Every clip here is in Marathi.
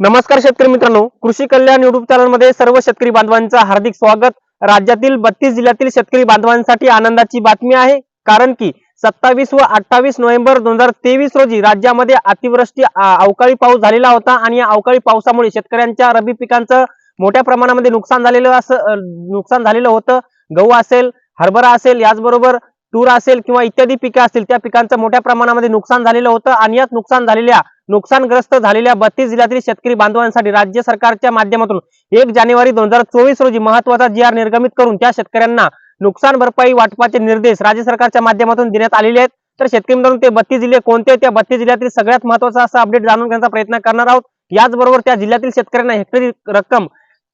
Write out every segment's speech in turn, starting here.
नमस्कार शेतकरी मित्रांनो. कृषी कल्याण युट्यूब चॅनलमध्ये सर्व शेतकरी बांधवांचं हार्दिक स्वागत. राज्यातील बत्तीस जिल्ह्यातील शेतकरी बांधवांसाठी आनंदाची बातमी आहे. कारण की सत्तावीस व अठ्ठावीस नोव्हेंबर दोन हजार तेवीस रोजी राज्यामध्ये अतिवृष्टी अवकाळी पाऊस झालेला होता आणि या अवकाळी पावसामुळे शेतकऱ्यांच्या रब्बी पिकांचं मोठ्या प्रमाणामध्ये नुकसान झालेलं असं नुकसान झालेलं होतं. गहू असेल हरभरा असेल याचबरोबर तूर असेल किंवा इत्यादी पिकं असतील त्या पिकांचं मोठ्या प्रमाणामध्ये नुकसान झालेलं होतं आणि याच नुकसान झालेल्या नुकसानग्रस्त झालेल्या बत्तीस जिल्ह्यातील शेतकरी बांधवांसाठी राज्य सरकारच्या माध्यमातून एक जानेवारी दोन हजार चोवीस रोजी महत्त्वाचा जी आर निर्गमित करून त्या शेतकऱ्यांना नुकसान भरपाई वाटपाचे निर्देश राज्य सरकारच्या माध्यमातून देण्यात आलेले आहेत. तर शेतकरी मित्रांनो ते बत्तीस जिल्हे कोणते त्या बत्तीस जिल्ह्यातील सगळ्यात महत्त्वाचा असा अपडेट जाणून घेण्याचा प्रयत्न करणार आहोत. याचबरोबर त्या जिल्ह्यातील शेतकऱ्यांना हेक्टरी रक्कम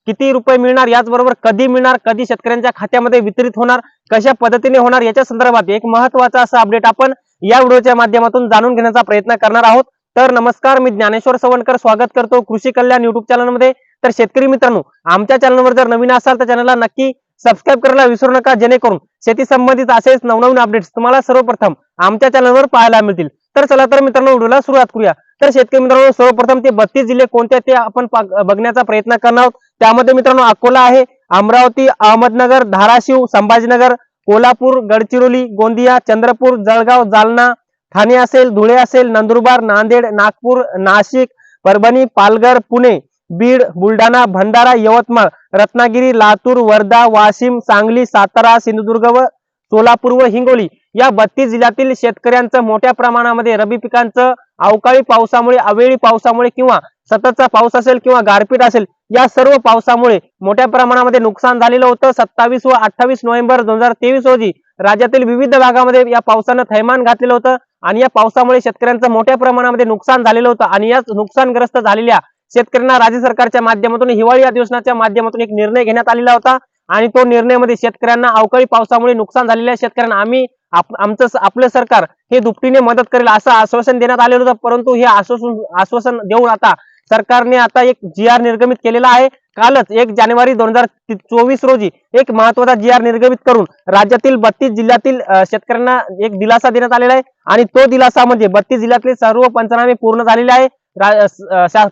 किती रुपये मिळणार? याचबरोबर कधी मिळणार? कधी शेतकऱ्यांच्या खात्यामध्ये वितरित होणार? कशा पद्धतीने होणार? याच्या संदर्भात एक महत्त्वाचा असा अपडेट आपण या व्हिडिओच्या माध्यमातून जाणून घेण्याचा प्रयत्न करणार आहोत. तर नमस्कार मी ज्ञानेश्वर सवणकर. स्वागत करतो कृषी कल्याण युट्यूब चॅनलमध्ये तर शेतकरी मित्रांनो आमच्या चॅनलवर जर नवीन असाल तर चॅनलला नक्की सबस्क्राईब करायला विसरू नका. जेणेकरून शेती संबंधित असेच नवनवीन अपडेट्स तुम्हाला सर्वप्रथम आमच्या चॅनलवर पाहायला मिळतील. तर चला तर मित्रांनो व्हिडिओला सुरुवात करूया. तर शेतकरी मित्रांनो सर्वप्रथम ते बत्तीस जिल्हे कोणते ते आपण बघण्याचा प्रयत्न करणार आहोत. त्यामध्ये मित्रांनो अकोला आहे अमरावती अहमदनगर धाराशिव संभाजीनगर कोल्हापूर गडचिरोली गोंदिया चंद्रपूर जळगाव जालना ठाणे असेल धुळे असेल नंदुरबार नांदेड नागपूर नाशिक परभणी पालघर पुणे बीड बुलढाणा भंडारा यवतमाळ रत्नागिरी लातूर वर्धा वाशिम सांगली सातारा सिंधुदुर्ग व सोलापूर व हिंगोली या बत्तीस जिल्ह्यातील शेतकऱ्यांचं मोठ्या प्रमाणामध्ये रब्बी पिकांचं अवकाळी पावसामुळे अवेळी पावसामुळे किंवा सततचा पाऊस असेल किंवा गारपीट असेल या सर्व पावसामुळे मोठ्या प्रमाणामध्ये नुकसान झालेलं होतं. सत्तावीस व अठ्ठावीस नोव्हेंबर दोन हजार तेवीस रोजी राज्यातील विविध भागामध्ये या पावसानं थैमान घातलेलं होतं आणि या पावसामुळे शेतकऱ्यांचं मोठ्या प्रमाणामध्ये नुकसान झालेलं होतं आणि याच नुकसानग्रस्त झालेल्या शेतकऱ्यांना राज्य सरकारच्या माध्यमातून हिवाळी अधिवेशनाच्या माध्यमातून एक निर्णय घेण्यात आलेला होता आणि तो निर्णयामध्ये शेतकऱ्यांना अवकाळी पावसामुळे नुकसान झालेल्या शेतकऱ्यांना आम्ही आमचं आपलं सरकार हे दुपटीने मदत करेल असं आश्वासन देण्यात आलेलं होतं. परंतु हे आश्वासन आश्वासन देऊन आता सरकारने आता एक जी आर निर्गमित केलेला आहे. कालच एक जानेवारी दोन हजार चोवीस रोजी एक महत्त्वाचा जी आर निर्गमित करून राज्यातील बत्तीस जिल्ह्यातील शेतकऱ्यांना एक दिलासा देण्यात आलेला आहे. आणि तो दिलासा म्हणजे बत्तीस जिल्ह्यातले सर्व पंचनामे पूर्ण झालेले आहे.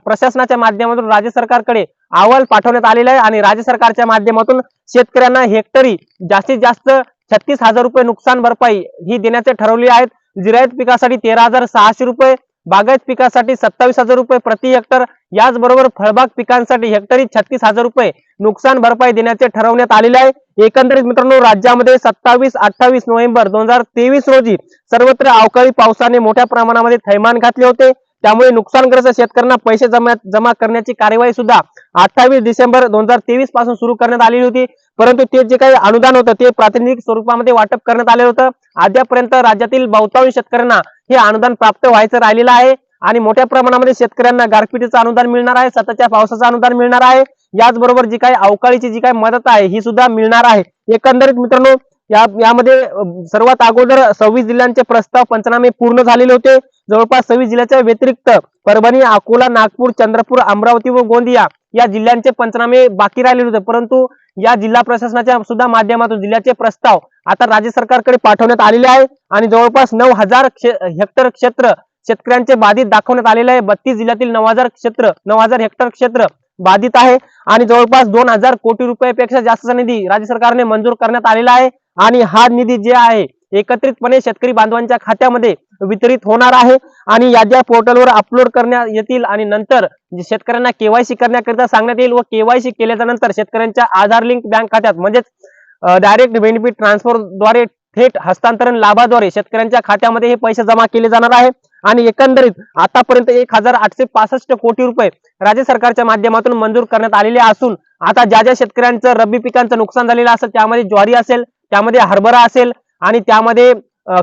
प्रशासनाच्या माध्यमातून राज्य सरकारकडे अहवाल पाठवण्यात आलेला आहे. आणि राज्य सरकारच्या माध्यमातून शेतकऱ्यांना हेक्टरी जास्तीत जास्त छत्तीस हजार रुपये नुकसान भरपाई ही देण्याचे ठरवले आहेत. जिरायत पिकासाठी तेरा हजार सहाशे रुपये बागायत पिकासाठी सत्तावीस हजार रुपये प्रति हेक्टर याचबरोबर फळबाग पिकांसाठी हेक्टरी छत्तीस हजार रुपये नुकसान भरपाई देण्याचे ठरवण्यात आलेले आहे. एकंदरीत मित्रांनो राज्यामध्ये सत्तावीस अठ्ठावीस नोव्हेंबर दोन हजार तेवीस रोजी सर्वत्र अवकाळी पावसाने मोठ्या प्रमाणामध्ये थैमान घातले होते. त्यामुळे नुकसानग्रस्त शेतकऱ्यांना पैसे जमा जमा करण्याची कार्यवाही सुद्धा अठ्ठावीस डिसेंबर दोन हजार तेवीसपासून सुरू करण्यात आलेली होती. परंतु ते जे काही अनुदान होतं ते प्रातिनिधिक स्वरूपामध्ये वाटप करण्यात आलेलं होतं. अद्यापर्यंत राज्यातील बहुतांश शेतकऱ्यांना हे अनुदान प्राप्त व्हायचं राहिलेलं आहे आणि मोठ्या प्रमाणामध्ये शेतकऱ्यांना गारपिटीचं अनुदान मिळणार आहे सततच्या पावसाचं अनुदान मिळणार आहे. याचबरोबर जी काही अवकाळीची जी काही मदत आहे ही सुद्धा मिळणार आहे. एकंदरीत मित्रांनो या यामध्ये सर्वात अगोदर सव्वीस जिल्ह्यांचे प्रस्ताव पंचनामे पूर्ण झालेले होते. जवळपास सव्वीस जिल्ह्याच्या व्यतिरिक्त परभणी अकोला नागपूर चंद्रपूर अमरावती व गोंदिया या जिल्ह्यांचे पंचनामे बाकी राहिलेले होते. परंतु या जिल्हा प्रशासनाच्या सुद्धा माध्यमातून जिल्ह्याचे प्रस्ताव आता राज्य सरकारकडे पाठवण्यात आलेले आहे आणि जवळपास नऊ हजार हेक्टर क्षेत्र शेतकऱ्यांचे बाधित दाखवण्यात आलेले आहे. बत्तीस जिल्ह्यातील नऊ हजार क्षेत्र नऊ हजार हेक्टर क्षेत्र बाधित आहे. आणि जवळपास दोन हजार कोटी रुपयापेक्षा जास्तचा निधी राज्य सरकारने मंजूर करण्यात आलेला आहे. आणि हा निधी जे आहे एकत्रितपणे शेतकरी बांधवांच्या खात्यामध्ये वितरित होणार आहे. आणि याद्या पोर्टलवर अपलोड करण्यात येतील आणि नंतर शेतकऱ्यांना केवायसी करण्याकरिता सांगण्यात येईल व केवायसी केल्याच्यानंतर शेतकऱ्यांच्या आधार लिंक बँक खात्यात म्हणजेच डायरेक्ट बेनिफिट ट्रान्सफरद्वारे थेट हस्तांतरण लाभाद्वारे शेतकऱ्यांच्या खात्यामध्ये हे पैसे जमा केले जाणार आहे. आणि एकंदरीत आतापर्यंत एक हजार आठशे पासष्ट कोटी रुपये राज्य सरकारच्या माध्यमातून मंजूर करण्यात आलेले असून आता ज्या ज्या शेतकऱ्यांचं रब्बी पिकांचं नुकसान झालेलं असेल त्यामध्ये ज्वारी असेल त्यामध्ये हरभरा असेल आणि त्यामध्ये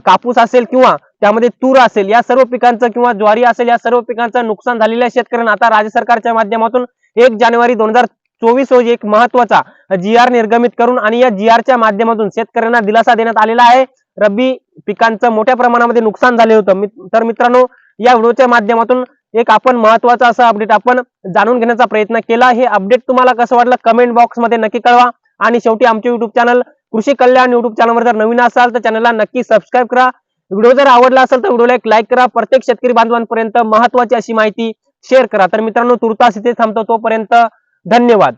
कापूस असेल किंवा त्यामध्ये तूर असेल या सर्व पिकांचं किंवा ज्वारी असेल या सर्व पिकांचं नुकसान झालेल्या शेतकऱ्यांना आता राज्य सरकारच्या माध्यमातून एक जानेवारी दोन हजार चोवीस रोजी एक महत्त्वाचा जी आर निर्गमित करून आणि या जी च्या माध्यमातून शेतकऱ्यांना दिलासा देण्यात आलेला आहे. रब्बी पिकांचं मोठ्या प्रमाणामध्ये नुकसान झाले होतं. तर मित्रांनो या व्हिडिओच्या माध्यमातून एक आपण महत्त्वाचा असा अपडेट आपण जाणून घेण्याचा प्रयत्न केला. हे अपडेट तुम्हाला कसं वाटलं कमेंट बॉक्समध्ये नक्की कळवा. आणि शेवटी आमचे युट्यूब चॅनल कृषी कल्याण युट्यूब चॅनलवर जर नवीन असाल तर चॅनलला नक्की सबस्क्राईब करा. व्हिडिओ जर आवडला असेल तर व्हिडिओला एक लाईक करा. प्रत्येक शेतकरी बांधवांपर्यंत महत्वाची अशी माहिती शेअर करा. तर मित्रांनो तुर्तास इथे थांबतो. तोपर्यंत धन्यवाद.